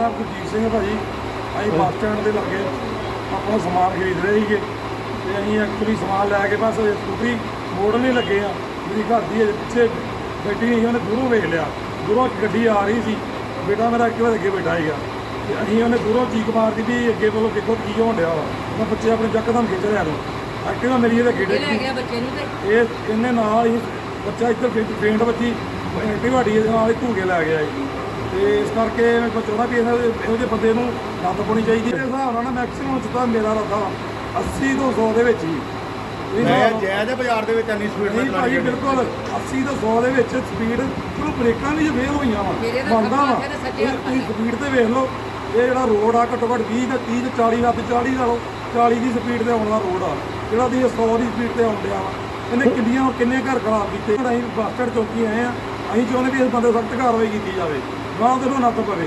ਨਾਮ ਗੁਰਜੀਤ ਸਿੰਘ ਭਾਜੀ ਅਸੀਂ ਬੱਸ ਸਟੈਂਡ ਦੇ ਲਾਗੇ ਆਪਣਾ ਸਮਾਨ ਖਰੀਦ ਰਹੇ ਸੀਗੇ। ਤੇ ਅਸੀਂ ਐਕਚੁਅਲੀ ਸਮਾਨ ਲੈ ਕੇ ਬਸ ਸਕੂਟਰੀ ਮੋੜਨ ਹੀ ਲੱਗੇ ਆ। ਮੇਰੀ ਘਰ ਦੀ ਅਜੇ ਪਿੱਛੇ ਬੈਠੀ ਨਹੀਂ ਸੀ, ਉਹਨੇ ਦੂਰੋਂ ਵੇਖ ਲਿਆ। ਦੂਰੋਂ ਇੱਕ ਗੱਡੀ ਆ ਰਹੀ ਸੀ। ਬੇਟਾ ਮੇਰਾ ਐਕਟਿਵਾ ਦੇ ਅੱਗੇ ਬੈਠਾ ਸੀਗਾ। ਤੇ ਅਸੀਂ ਉਹਨੇ ਦੂਰੋਂ ਚੀਕ ਮਾਰਦੀ ਵੀ ਅੱਗੇ ਵੱਲੋਂ ਦੇਖੋ ਕੀ ਹੋਣ ਡਿਆ ਵਾ। ਮੈਂ ਬੱਚੇ ਆਪਣੇ ਜੱਕਦਮ ਖਿੱਚ ਰਿਹਾ ਨੂੰ ਐਕਟਿਵਾ ਮੇਰੀ ਇਹਦੇ ਇਹ ਲੈ ਗਿਆ ਬੱਚੇ ਨੂੰ ਤੇ। ਇਹ ਇਹਨੇ ਨਾਲ ਹੀ ਬੱਚਾ ਇੱਧਰ ਫੇਂਟ ਬੱਚੀ ਢਿਵਾੜੀ ਦੇ ਨਾਲ ਹੀ ਧੂਗੇ ਲੈ ਗਿਆ ਜੀ। ਤੇ ਇਸ ਕਰਕੇ ਮੈਂ ਚਾਹੁੰਦਾ ਵੀ ਇਹਨਾਂ ਦੇ ਇਹੋ ਜਿਹੇ ਬੰਦੇ ਨੂੰ ਨੱਥ ਪਾਉਣੀ ਚਾਹੀਦੀ ਹੈ। ਇਸ ਹਿਸਾਬ ਨਾਲ ਨਾ ਮੈਕਸਿਮਮ ਜਿੱਦਾਂ ਮੇਰਾ ਰੱਦਾ 80 ਤੋਂ 100 ਦੇ ਵਿੱਚ ਹੀ। ਮੈਂ ਨਾਲ- ਜਾਇਜ਼ ਬਾਜ਼ਾਰ ਦੇ ਵਿੱਚ ਇੰਨੀ ਸਪੀਡ ਨਹੀਂ ਭਾਜੀ ਬਿਲਕੁਲ 80 ਤੋਂ 100 ਦੇ ਵਿੱਚ ਸਪੀਡ ਚਲੋ ਬ੍ਰੇਕਾਂ ਵੀ ਜੇ ਫੇਲ ਹੋਈਆਂ ਵਾ ਹੱਥ ਤੁਸੀਂ ਸਪੀਡ ਤੇ ਵੇਖ ਲਓ ਇਹ ਜਿਹੜਾ ਰੋਡ ਆ ਘੱਟੋ ਘੱਟ 20 ਤੇ 30 ਤੇ 40 ਰੱਬ 40 ਨਾਲੋਂ 40 ਦੀ ਸਪੀਡ ਤੇ ਆਉਣ ਦਾ ਰੋਡ ਆ। ਜਿਹੜਾ ਦੀ 100 ਦੀ ਸਪੀਡ ਤੇ ਆਉਣ ਡਿਆ ਵਾ ਇਹਨੇ ਕਿੰਨੀਆਂ ਕਿੰਨੇ ਘਰ ਖਰਾਬ ਕੀਤੇ। ਅਸੀਂ ਬੱਸ ਸਟੈਂਡ ਚੌਕੀ ਆਏ ਆ ਅਸੀਂ ਚਾਹੁੰਦੇ ਵੀ ਇਸ ਬੰਦੇ ਸਖਤ ਕਾਰਵਾਈ ਕੀਤੀ ਜਾਵੇ। ਨਾ ਉਹਦੇ ਨੂੰ ਨੱਥ ਪਵੇ?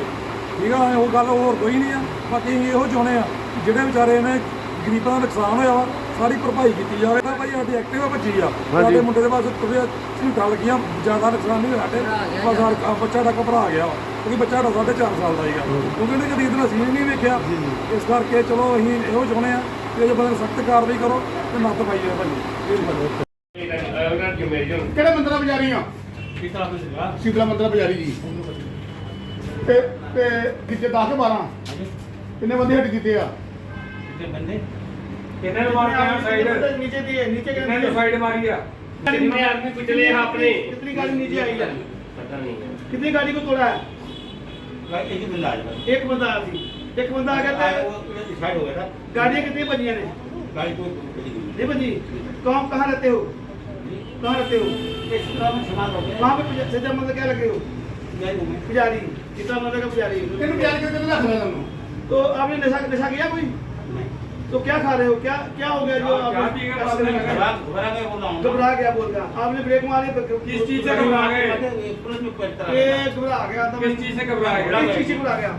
ਠੀਕ ਆ ਉਹ ਗੱਲ ਹੋਰ ਕੋਈ ਨਹੀਂ ਆ। ਬਾਕੀ ਅਸੀਂ ਇਹੋ ਚਾਹੁੰਦੇ ਆ ਜਿਹੜੇ ਵਿਚਾਰੇ ਨੇ ਗਰੀਬਾਂ ਦਾ ਨੁਕਸਾਨ ਹੋਇਆ ਵਾ ਸਾਰੀ ਭਰਪਾਈ ਕੀਤੀ ਜਾਵੇ। ਤਾਂ ਭਾਈ ਸਾਡੀ ਐਕਟਿਵਾ ਭੱਜੀ ਆ। ਸਾਡੇ ਮੁੰਡੇ ਦੇ ਬਸ ਤੁਰੇ ਝੂਟਾ ਲੱਗੀਆਂ ਜ਼ਿਆਦਾ ਨੁਕਸਾਨ ਨਹੀਂ ਹੋਇਆ ਸਾਡੇ। ਬਸ ਸਾਡਾ ਬੱਚਾ ਦਾ ਘਬਰਾ ਗਿਆ ਵਾ। ਕਿਉਂਕਿ ਬੱਚਾ ਸਾਡਾ ਸਾਢੇ ਚਾਰ ਸਾਲ ਦਾ ਸੀਗਾ। ਕਿਉਂਕਿ ਉਹਨੇ ਕਦੀ ਇਤਨਾ ਸੀਨ ਨਹੀਂ ਵੇਖਿਆ। ਇਸ ਕਰਕੇ ਚਲੋ ਅਸੀਂ ਇਹੋ ਚਾਹੁੰਦੇ ਆ ਕਿ ਜੇ ਬੰਦੇ ਸਖਤ ਕਾਰਵਾਈ ਕਰੋ ਤੇ ਨੱਥ ਪਾਈ ਜਾਵੇ ਭਾਜੀ ਇਹ ਕਿਹੜੇ ਮੰਦਰਾਂ ਬਾਜ਼ਾਰੀ ਆ? ਸ਼ੀਤਲਾ ਮੰਦਰਾਂ ਬਾਜ਼ਾਰੀ ਜੀ। ਤੇ ਤੇ ਕਿੱਥੇ 10 12 ਕਿੰਨੇ ਬੰਦੇ ਹੱਟ ਕੀਤੇ ਆ ਕਿੰਨੇ ਨੂੰ ਮਾਰ ਕੇ ਸਾਈਡ ਨੀਚੇ ਦੀ ਹੈ, ਨੀਚੇ ਕਿੰਨੇ ਨੂੰ ਸਾਈਡ ਮਾਰੀ ਆ कितने आदमी कुचले हैं आपने कितनी गाड़ी नीचे आई है पता नहीं है कितनी गाड़ी को तोड़ा है एक ही बंदा आया एक बंदा आया थी एक बंदा आ गया था साइड हो गया था गाड़ियाँ कितनी बजियां ने गाड़ी को नहीं बजी कहाँ कहाँ रहते हो कहाँ रहते हो वहाँ पे पुजा- सजा मतलब क्या लगे हो पुजारी का पुजारी? तो आपने नशा नशा किया कोई? तो क्या खा रहे हो? क्या क्या हो गया जो आप? घबरा हूँ। घबरा गया बोल रहा। आपने ब्रेक मारे किस चीज़ से घबरा गए? पुलिस में घबरा गया था। किस चीज़ से घबरा घबरा गए? गए? किस चीज़ से घबरा गया?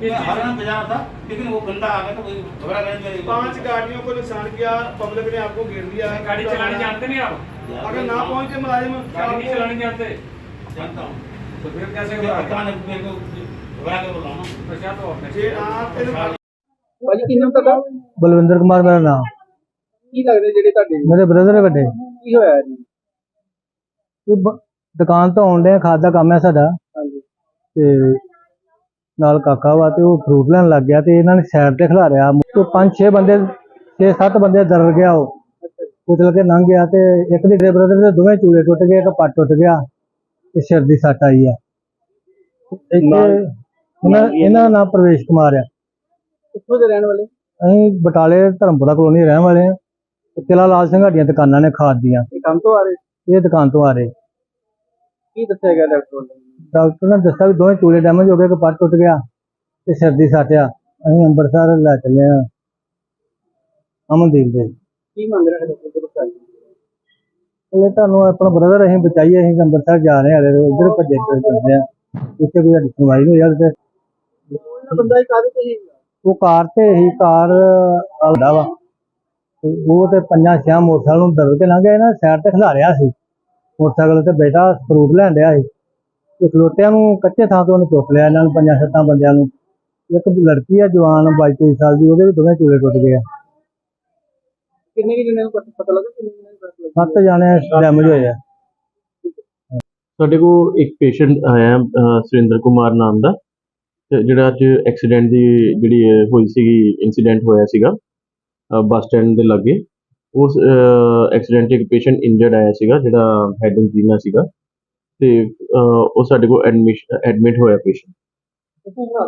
किस चीज़ हरियाणा से? बाज़ार था लेकिन वो बंदा आ गया था वही घबरा गए पाँच गाड़ियों को नुकसान किया पब्लिक ने आपको घेर दिया है गाड़ी चलानी जानते नहीं आप? अगर ना पहुँचे मुलाजिम गाड़ी चलानी जानते जानता हूँ। तो फिर कैसे मेरे घबरा पता गए? नहीं मेरे को घबरा के बोल रहा हूँ ना तो क्या तो आपने ਜੇ ਆਪ ਇਹਨੂੰ ਭਾਜੀ ਕਿੰਨਾ ਤੁਹਾਡਾ ਬਲਵਿੰਦਰ ਕੁਮਾਰ ਮੇਰਾ ਨਾਮ ਕੀ ਲੱਗਦੇ ਜਿਹੜੇ ਤੁਹਾਡੇ ਮੇਰੇ ਬ੍ਰਦਰ ਵੱਡੇ ਕੀ ਹੋਇਆ ਜੀ ਇਹ ਬ- ਦੁਕਾਨ ਤੋਂ ਆਉਣ ਡਿਆ ਖਾਦ ਦਾ ਕੰਮ ਹੈ ਸਾਡਾ ਹਾਂਜੀ ਤੇ ਨਾਲ ਕਾਕਾ ਵਾ ਤੇ ਉਹ ਫਰੂਟ ਲੈਣ ਲੱਗ ਗਿਆ ਤੇ ਇਹਨਾਂ ਨੇ ਸਾਈਡ ਤੇ ਖਿਲਾਰਿਆ ਤੇ ਪੰਜ ਛੇ ਬੰਦੇ ਛੇ ਸੱਤ ਬੰਦੇ ਦਰ ਗਿਆ ਉਹ ਕੁਚਲ ਕੇ ਲੰਘ ਗਿਆ ਤੇ ਇੱਕ ਦੇ ਬ੍ਰਦਰ ਦੇ ਦੋਵੇਂ ਚੂਲੇ ਟੁੱਟ ਗਏ ਇੱਕ ਪੱਟ ਟੁੱਟ ਗਿਆ ਤੇ ਸਿਰ ਦੀ ਸੱਟ ਆਈ ਆ ਇੱਕ ਇਹਨਾਂ ਇਹਨਾਂ ਦਾ ਨਾਮ ਪ੍ਰਵੇਸ਼ ਕੁਮਾਰ ਆ ਕਿੱਥੋਂ ਦੇ ਰਹਿਣ ਵਾਲੇ ਅਸੀਂ ਬਟਾਲੇ ਧਰਮਪੁਰਾ ਕਲੋਨੀ ਰਹਿਣ ਵਾਲੇ ਆ ਤੇ ਕਿਲਾ ਲਾਲ ਸਿੰਘ ਸਾਡੀਆਂ ਦੁਕਾਨਾਂ ਨੇ ਖਾਦ ਦੀਆਂ ਇਹ ਕੰਮ ਤੋਂ ਆ ਰਹੇ ਇਹ ਦੁਕਾਨ ਤੋਂ ਆ ਰਹੇ ਕੀ ਦੱਸਿਆ ਗਿਆ ਡਾਕਟਰ ਵੱਲੋਂ ਡਾਕਟਰ ਨੇ ਦੱਸਿਆ ਵੀ ਦੋਵੇਂ ਚੂਲੇ ਡੈਮੇਜ ਹੋ ਗਏ ਕਿ ਪੱਟ ਟੁੱਟ ਗਿਆ ਤੇ ਸਿਰ ਦੀ ਸੱਟ ਆ ਅਸੀਂ ਅੰਮ੍ਰਿਤਸਰ ਲੈ ਚੱਲੇ ਆ ਅਮਨਦੀਪ ਦੇ ਕੀ ਮੰਗ ਰਿਹਾ ਡਾਕਟਰ ਕੋਲ ਚੱਲ ਇਹ ਤੁਹਾਨੂੰ ਆਪਣਾ ਬ੍ਰਦਰ ਅਸੀਂ ਬਚਾਈਏ ਅਸੀਂ ਅੰਮ੍ਰਿਤਸਰ ਜਾ ਰਹੇ ਹਾਂ ਉਧਰ ਭੱਜੇ ਤੁਰੇ ਫਿਰਦੇ ਆ ਉੱਥੇ ਕੋਈ ਸਾਡੀ ਸੁਣਵਾਈ ਨਹੀਂ ਹੋਈ ਹਾਲੇ ਤੇ ਉਹਨਾਂ ਬੰਦਾ ਹੀ ਕਾਹਦੇ ਤੇ ਸੀ ਉਹ ਕਾਰ ਤੇ ਹੀ ਕਾਰ ਆਉਂਦਾ ਵਾ। ਤੇ ਉਹ ਤੇ ਪੰਜਾਂ ਛਿਆਂ ਮੋਟਰਸਾਈਕਲ ਨੂੰ ਦਰੜ ਕੇ ਲੰਘ ਗਿਆ ਨਾ ਸਾਈਡ ਤੇ ਖਿਲਾਰਿਆ ਸੀ। ਮੋਟਰਸਾਈਕਲ ਤੇ ਬੈਠਾ ਫਰੂਟ ਲੈਣ ਡਿਆ ਸੀ। ਤੇ ਖਲੋਟਿਆਂ ਨੂੰ ਕੱਚੇ ਥਾਂ ਤੋਂ ਉਹਨੇ ਚੁੱਕ ਲਿਆ ਇਹਨਾਂ ਨੂੰ ਪੰਜਾਂ ਸੱਤਾਂ ਬੰਦਿਆਂ ਨੂੰ। ਇੱਕ ਲੜਕੀ ਆ ਜਵਾਨ 22 23 ਸਾਲ ਦੀ ਉਹਦੇ ਵੀ ਦੋਵੇਂ ਚੂਲੇ ਟੁੱਟ ਗਏ ਆ। ਕਿੰਨੇ ਕਿ ਜਣੇ ਨੂੰ ਪਤਾ ਪਤਾ ਲੱਗਾ ਕਿੰਨੇ ਜਣੇ ਨੂੰ ਪਤਾ ਲੱਗਾ? ਸੱਤ ਜਾਣੇ ਡੈਮੇਜ ਹੋਏ ਆ। ਸਾਡੇ ਕੋਲ ਇੱਕ ਪੇਸ਼ੈਂਟ ਆਇਆ ਅਹ ਸੁਰਿੰਦਰ ਕੁਮਾਰ ਨਾਮ ਦਾ। ਤੇ ਜਿਹੜਾ ਅੱਜ ਐਕਸੀਡੈਂਟ ਦੀ ਜਿਹੜੀ ਇਹ ਹੋਈ ਸੀਗੀ ਇਨਸੀਡੈਂਟ ਹੋਇਆ ਸੀਗਾ ਬੱਸ ਸਟੈਂਡ ਦੇ ਲਾਗੇ। ਉਸ ਐਕਸੀਡੈਂਟ 'ਚ ਇੱਕ ਪੇਸ਼ੈਂਟ ਇੰਜਰਡ ਆਇਆ ਸੀਗਾ ਜਿਹੜਾ ਹੈਡ ਇੰਜਰੀ ਨਾਲ ਸੀਗਾ। ਤੇ ਅਹ, ਉਹ ਸਾਡੇ ਕੋਲ ਐਡਮਿਟ ਹੋਇਆ ਪੇਸ਼ੈਂਟ ਬਣਾ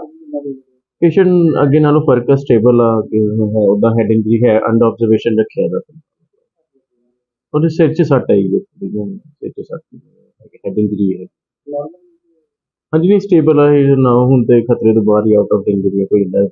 ਪੇਸ਼ੈਂਟ ਅੱਗੇ ਨਾਲੋਂ ਫ਼ਰਕ ਹੈ ਸਟੇਬਲ ਆ ਕਿ ਹੈ ਉਹਦਾ ਹੈਡ ਇੰਜਰੀ ਹੈ ਅੰਡਰ ਆਬਜ਼ਰਵੇਸ਼ਨ ਰੱਖਿਆ ਦਾ। ਉਹਦੇ ਸਿਰ 'ਚ ਸੱਟ ਆਈ ਹੈ ਸਿਰ 'ਚ ਸੱਟ ਹੈਡ ਇੰਜਰੀ ਹੈ। ਹਾਂਜੀ ਵੀ ਸਟੇਬਲ ਹੈ ਇਹ ਨਾ ਹੁਣ ਤੇ ਖਤਰੇ ਤੋਂ ਬਾਹਰ ਹੀ ਆਊਟ ਆਫ ਡੇਂਜਰ ਕੋਈ ਇੰਨਾ